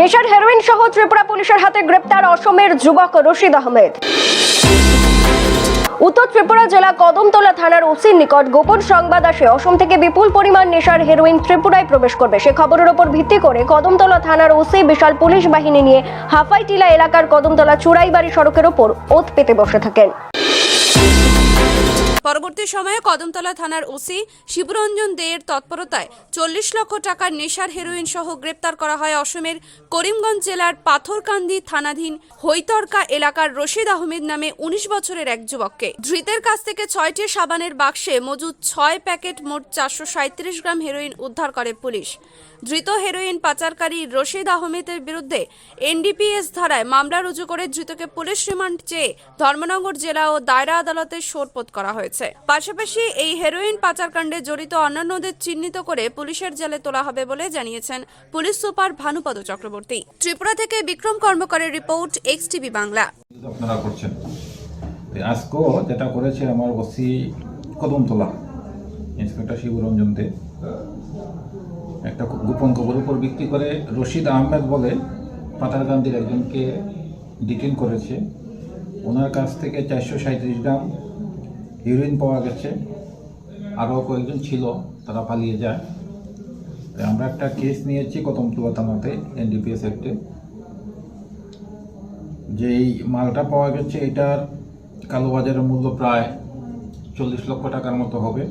নেশার হেরোইন সহ ত্রিপুরা পুলিশের হাতে গ্রেপ্তার অসমের যুবক রশিদ আহমেদ। উত্তর ত্রিপুরা জেলা কদমতলা থানার ওসির নিকট গোপন সংবাদ আসে। অসম থেকে বিপুল পরিমাণ নেশার হেরোইন ত্রিপুরায় প্রবেশ করবে। সে খবরের ওপর ভিত্তি করে কদমতলা থানার ওসি বিশাল পুলিশ বাহিনী নিয়ে হাফাইটিলা এলাকার কদমতলা চুড়াইবাড়ি সড়কের ওপর ওত পেতে বসে থাকেন। পরবর্তী সময়ে কদমতলা থানার ওসি শিবরঞ্জন দেয়ের তৎপরতায় চল্লিশ লক্ষ টাকার নেশার হেরোইন সহ গ্রেপ্তার করা হয় অসমের করিমগঞ্জ জেলার পাথরকান্দি থানাধীন হৈতরকা এলাকার রশিদ আহমেদ নামে উনিশ বছরের এক যুবককে। ধৃতের কাছ থেকে ছয়টি সাবানের বাক্সে মজুদ ছয় প্যাকেট মোট চারশো সাঁত্রিশ গ্রাম হেরোইন উদ্ধার করে পুলিশ। ধৃত হেরোইন পাচারকারী রশিদ আহমেদের বিরুদ্ধে এনডিপিএস ধারায় মামলা রুজু করে ধৃতকে পুলিশ রিমান্ড চেয়ে ধর্মনগর জেলা ও দায়রা আদালতে সোরপোত করা হয়েছে। পাশাপাশি এই হেরোইন পাচারকাণ্ডে জড়িত অন্যান্যদের চিহ্নিত করে পুলিশের জেলে তোলা হবে বলে জানিয়েছেন পুলিশ সুপার ভানুপদ চক্রবর্তী। ত্রিপুরা থেকে বিক্রম কর্মকারের রিপোর্ট এক্স টিভি বাংলা। আপনারা করছেন। তো আজকেও যেটা করেছে আমার ওসি কদমতলা, ইন্সপেক্টর দে। একটা গোপন খবর উপর ভিত্তি করে রশিদ আহমেদ বলে পাতারকান্দির একজনকে ডিটেন করেছে। ওনার কাছ থেকে চারশো সাঁত্রিশ গ্রাম হিরোইন পাওয়া গেছে। আরও কয়েকজন ছিল, তারা পালিয়ে যায়। আমরা একটা কেস নিয়েছি কদমতলা থানাতে এনডিপিএস অ্যাক্টে যে এই মালটা পাওয়া গেছে, এটার কালোবাজারের মূল্য প্রায় চল্লিশ লক্ষ টাকার মতো হবে।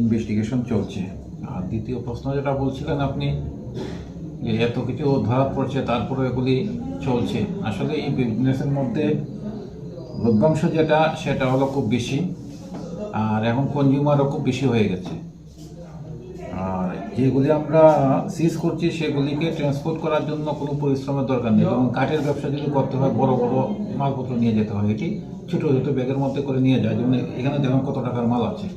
ইনভেস্টিগেশন চলছে। আর দ্বিতীয় প্রশ্ন যেটা বলছিলেন আপনি, যে এত কিছু ধরা পড়ছে তারপরে এগুলি চলছে। আসলে এই বিজনেসের মধ্যে লভ্যাংশ যেটা, সেটা হলো খুব বেশি। আর এখন কনজিউমারও খুব বেশি হয়ে গেছে। আর যেগুলি আমরা সিজ করছি, সেগুলিকে ট্রান্সপোর্ট করার জন্য কোনো পরিশ্রমের দরকার নেই। এবং কাঠের ব্যবসা যদি করতে হয়, বড় বড় মালপত্র নিয়ে যেতে হয়। এটি ছোটো ছোটো ব্যাগের মধ্যে করে নিয়ে যায়। যেমন এখানে দেখুন কত টাকার মাল আছে।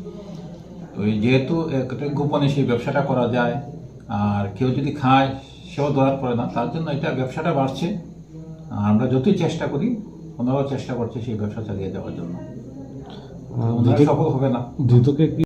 তো যেহেতু একটা গোপনে সেই ব্যবসাটা করা যায়, আর কেউ যদি খায়, সেও ধরার পড়ে না। তার জন্য এটা ব্যবসাটা বাড়ছে। আমরা যতই চেষ্টা করি ওনারাও চেষ্টা করছে সেই ব্যবসা চালিয়ে যাওয়ার জন্য। ওনারা সফল হবে না। দ্রুতকে